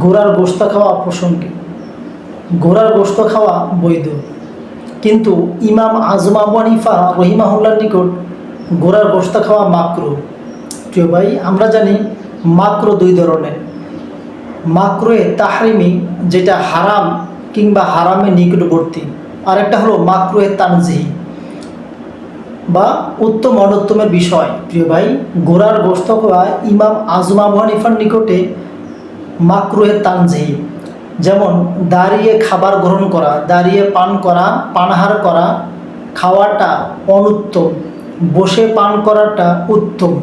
ঘোড়ার গোস্ত খাওয়া প্রসঙ্গে। ঘোড়ার গোস্ত খাওয়া বৈধ। কিন্তু ইমাম আজম আবু হানিফা রহিমাহুল্লার নিকট ঘোড়ার গোস্ত খাওয়া মাকরু। প্রিয় ভাই, আমরা জানি মাকরো দুই ধরনের। মাকরোয়ে তাহরিমি, যেটা হারাম কিংবা হারামে নিকটবর্তী। আর একটা হলো মাকরোয়ে তানজিহি। বা উত্তম অনুত্তমের বিষয়। প্রিয় ভাই গোড়ার গোস্ত খাওয়া ইমাম আজম আবু নিকটে মাকরুহে তানজিহি। যেমন দাঁড়িয়ে খাবার গ্রহণ করা, দাঁড়িয়ে পান করা, পানাহার করা, খাওয়াটা অনুত্তম। বসে পান করাটা উত্তম।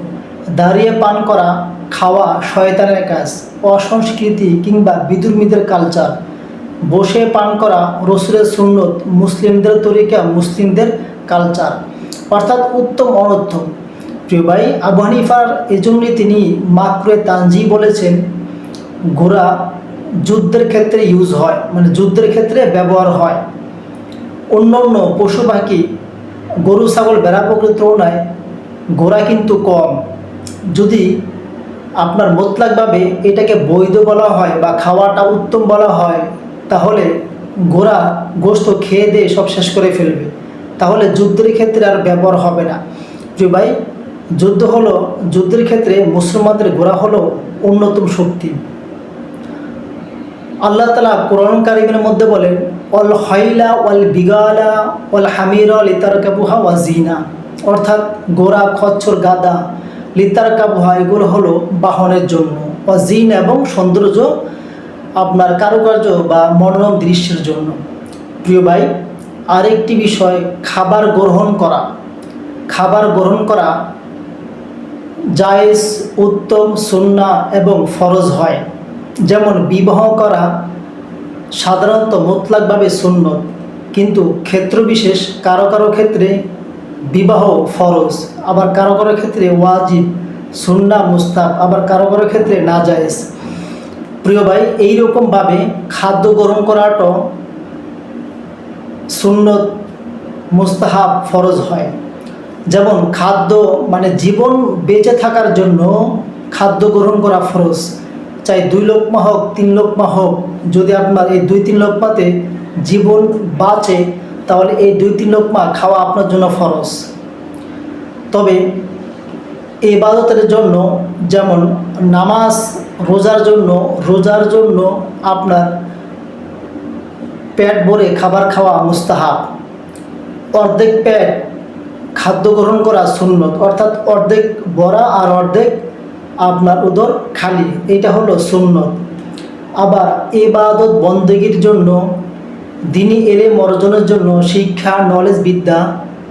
দাঁড়িয়ে পান করা, খাওয়া শয়তানের কাজ। অসংস্কৃতি কিংবা বিদুর্মীদের কালচার। বসে পান করা রসুলের সুন্নত, মুসলিমদের তরিকা, মুসলিমদের কালচার। অর্থাৎ উত্তম অনুত্তম। প্রিয় ভাই, আবু হানিফার এজন্যই তিনি মাকরুয়ে তানজি বলেছেন ঘোড়া যুদ্ধের ক্ষেত্রে ইউজ হয় মানে যুদ্ধের ক্ষেত্রে ব্যবহার হয়। অন্য অন্য পশু পাখি, গরু, ছাগল বেড়া প্রকৃতির তুলনায় ঘোড়া কিন্তু কম। যদি আপনার মোতলাকভাবে এটাকে বৈধ বলা হয় বা খাওয়াটা উত্তম বলা হয়, তাহলে ঘোড়া গোস্ত খেয়ে দিয়ে সব শেষ করে ফেলবে। তাহলে যুদ্ধের ক্ষেত্রে আর ব্যবহার হবে না। যে ভাই, যুদ্ধ হলো, যুদ্ধের ক্ষেত্রে মুসলমানদের ঘোড়া হলো অন্যতম শক্তি। আল্লাহ তালা কোরআন মধ্যে বলেন, অল হইলা ওয়াল বিগালা ওয়াল হামিরা লিতার কাবুহা ওয়া জিনা অর্থাৎ গোড়া খচ্ছর গাদা লিতার কাবুহা এগুলো হলো বাহনের জন্য। ওয়া জিন এবং সৌন্দর্য আপনার কারুকার্য বা মনোরম দৃশ্যের জন্য। প্রিয় ভাই, আরেকটি বিষয়, খাবার গ্রহণ করা। খাবার গ্রহণ করা জায়েজ, উত্তম সুন্না এবং ফরজ হয়। যেমন বিবাহ করা সাধারণত মোতলাকভাবে শূন্য কিন্তু ক্ষেত্রবিশেষ কারও কারও ক্ষেত্রে বিবাহ ফরজ, আবার কারও কারও ক্ষেত্রে ওয়াজিব, সুন্না মুস্তাব আবার কারও কারও ক্ষেত্রে না জায়েজ প্রিয় ভাই, এইরকমভাবে খাদ্য গ্রহণ করাটা সুন্নত, মুস্তাহাব ফরজ হয়। যেমন খাদ্য মানে জীবন বেঁচে থাকার জন্য খাদ্য গ্রহণ করা ফরজ। চাই দুই লোকমা হোক, তিন লোকমা হোক, যদি আপনার এই দুই তিন লোকমাতে জীবন বাঁচে, তাহলে এই দুই তিন লোকমা খাওয়া আপনার জন্য ফরজ। তবে ইবাদতের জন্য যেমন নামাজ, রোজার জন্য রোজার জন্য আপনার পেট ভরে খাবার খাওয়া মুস্তাহাব। অর্ধেক পেট খাদ্য গ্রহণ করা সুন্নত, অর্থাৎ অর্ধেক বড়া আর অর্ধেক আপনার উদর খালি এটা হলো সুন্নত। আবার এবাদত বন্দেগীর জন্য, দিনী এলেম অর্জনের জন্য, শিক্ষা নলেজ বিদ্যা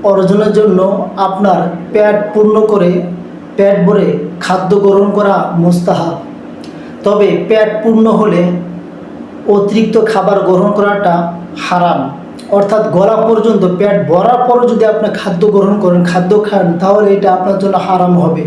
অর্জনের জন্য আপনার পেট পূর্ণ করে, পেট ভরে খাদ্য গ্রহণ করা মুস্তাহাব। তবে পেট পূর্ণ হলে অতিরিক্ত খাবার গ্রহণ করাটা হারাম। অর্থাৎ গলা পর্যন্ত, পেট ভরার পরও যদি আপনি খাদ্য গ্রহণ করেন, খাদ্য খান, তাহলে এটা আপনার জন্য হারাম হবে।